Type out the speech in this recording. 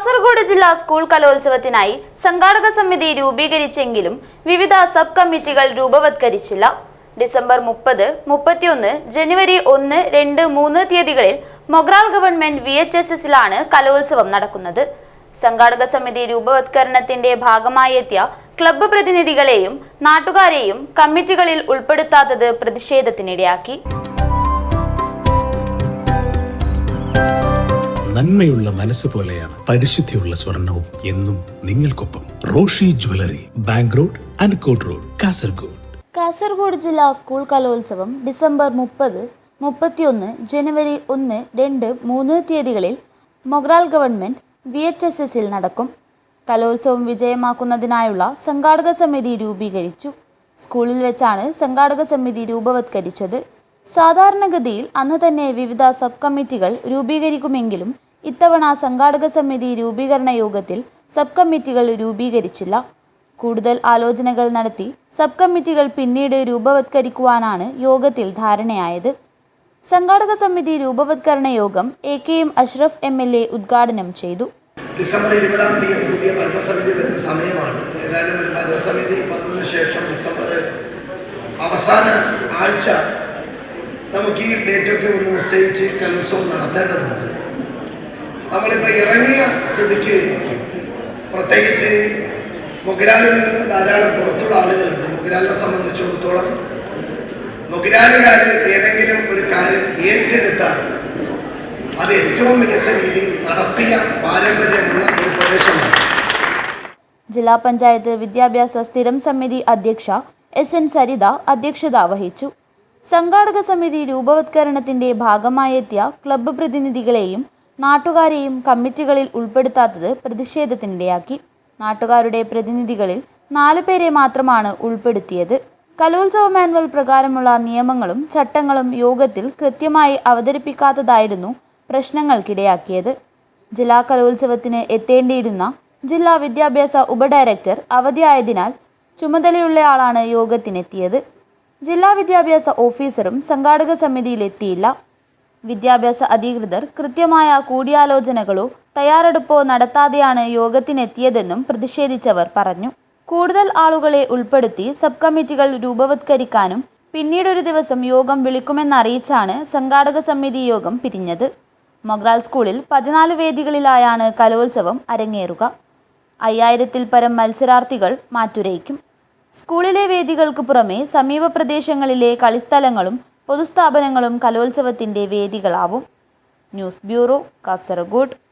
കാസർഗോഡ് ജില്ലാ സ്കൂൾ കലോത്സവത്തിനായി സംഘാടക സമിതി രൂപീകരിച്ചെങ്കിലും വിവിധ സബ് കമ്മിറ്റികൾ രൂപവത്കരിച്ചില്ല. ഡിസംബർ മുപ്പത് മുപ്പത്തിയൊന്ന് ജനുവരി ഒന്ന് രണ്ട് മൂന്ന് തീയതികളിൽ Mogral government V H S എസിലാണ് കലോത്സവം നടക്കുന്നത്. സംഘാടക സമിതി രൂപവത്കരണത്തിന്റെ ഭാഗമായി എത്തിയ ക്ലബ്ബ് പ്രതിനിധികളെയും നാട്ടുകാരെയും കമ്മിറ്റികളിൽ ഉൾപ്പെടുത്താത്തത് പ്രതിഷേധത്തിനിടയാക്കി. നന്മയുള്ള മനസ്സ് പോലെയാണ് പരിശുദ്ധിയുള്ള സ്വർണവും എന്നും നിങ്ങൾക്കൊപ്പം Roshi jewellery bank road Ankot road Kasaragod. Kasaragod ജില്ലാ സ്കൂൾ കലോത്സവം ഡിസംബർ മുപ്പത് മുപ്പത്തിയൊന്ന് ജനുവരി ഒന്ന് രണ്ട് മൂന്ന് തീയതികളിൽ Mogral government V H S എസിൽ നടക്കും. കലോത്സവം വിജയമാക്കുന്നതിനായുള്ള സംഘാടക സമിതി രൂപീകരിച്ചു. സ്കൂളിൽ വെച്ചാണ് സംഘാടക സമിതി രൂപവത്കരിച്ചത്. സാധാരണഗതിയിൽ അന്ന് തന്നെ വിവിധ സബ് കമ്മിറ്റികൾ രൂപീകരിക്കുമെങ്കിലും ഇത്തവണ സംഘാടക സമിതി രൂപീകരണ യോഗത്തിൽ സബ് കമ്മിറ്റികൾ രൂപീകരിച്ചില്ല. കൂടുതൽ ആലോചനകൾ നടത്തി സബ് കമ്മിറ്റികൾ പിന്നീട് രൂപവത്കരിക്കുവാനാണ് യോഗത്തിൽ ധാരണയായത്. സംഘാടക സമിതി രൂപവത്കരണ യോഗം A K M Ashraf M L A ഉദ്ഘാടനം ചെയ്തു. ഡിസംബർ ഇരുപതാം തീയതി പുതിയ ഭരണസമിതി വരുന്ന സമയമാണ്. ഏതായാലും ഒരു ഭരണസമിതി വന്നതിന് ശേഷം ഡിസംബർ അവസാന ആഴ്ച നമുക്ക് ഈ ഡേറ്റൊക്കെ ഒന്ന് നിശ്ചയിച്ച് കലോത്സവം നടത്തേണ്ടതുണ്ട്. നമ്മളിപ്പോൾ ഇറങ്ങിയ സ്ഥിതിക്ക് പ്രത്യേകിച്ച് മുഗരാലിൽ നിന്ന് ധാരാളം പുറത്തുള്ള ആളുകളുണ്ട്. മുഗരാലിനെ സംബന്ധിച്ചിടത്തോളം മുഗരാലുകാർ ഏതെങ്കിലും ഒരു കാര്യം ഏറ്റെടുത്താൽ അത് ഏറ്റവും മികച്ച രീതിയിൽ നടത്തിയ പാരമ്പര്യമുള്ള ഒരു പ്രദേശമാണ്. ജില്ലാ പഞ്ചായത്ത് വിദ്യാഭ്യാസ സ്ഥിരം സമിതി അധ്യക്ഷ എസ് എൻ സരിത അധ്യക്ഷത വഹിച്ചു. സംഘാടക സമിതി രൂപവത്കരണത്തിന്റെ ഭാഗമായെത്തിയ ക്ലബ്ബ് പ്രതിനിധികളെയും നാട്ടുകാരെയും കമ്മിറ്റികളിൽ ഉൾപ്പെടുത്താത്തത് പ്രതിഷേധത്തിനിടയാക്കി. നാട്ടുകാരുടെ പ്രതിനിധികളിൽ നാലു പേരെ മാത്രമാണ് ഉൾപ്പെടുത്തിയത്. കലോത്സവ മാനുവൽ പ്രകാരമുള്ള നിയമങ്ങളും ചട്ടങ്ങളും യോഗത്തിൽ കൃത്യമായി അവതരിപ്പിക്കാത്തതായിരുന്നു പ്രശ്നങ്ങൾക്കിടയാക്കിയത്. ജില്ലാ കലോത്സവത്തിന് എത്തേണ്ടിയിരുന്ന ജില്ലാ വിദ്യാഭ്യാസ ഉപഡയറക്ടർ അവധിയായതിനാൽ ചുമതലയുള്ളയാളാണ് യോഗത്തിനെത്തിയത്. ജില്ലാ വിദ്യാഭ്യാസ ഓഫീസറും സംഘാടക സമിതിയിലെത്തിയില്ല. വിദ്യാഭ്യാസ അധികൃതർ കൃത്യമായ കൂടിയാലോചനകളോ തയ്യാറെടുപ്പോ നടത്താതെയാണ് യോഗത്തിനെത്തിയതെന്നും പ്രതിഷേധിച്ചവർ പറഞ്ഞു. കൂടുതൽ ആളുകളെ ഉൾപ്പെടുത്തി സബ് കമ്മിറ്റികൾ രൂപവത്കരിക്കാനും പിന്നീടൊരു ദിവസം യോഗം വിളിക്കുമെന്നറിയിച്ചാണ് സംഘാടക സമിതി യോഗം പിരിഞ്ഞത്. മൊഗ്രാൽ സ്കൂളിൽ പതിനാല് വേദികളിലായാണ് കലോത്സവം അരങ്ങേറുക. അയ്യായിരത്തിൽ പരം മത്സരാർത്ഥികൾ മാറ്റുരയ്ക്കും. സ്കൂളിലെ വേദികൾക്ക് പുറമെ സമീപ പ്രദേശങ്ങളിലെ കളിസ്ഥലങ്ങളും പൊതുസ്ഥാപനങ്ങളും കലോത്സവത്തിന്റെ വേദികളാവും. News bureau Kasaragod.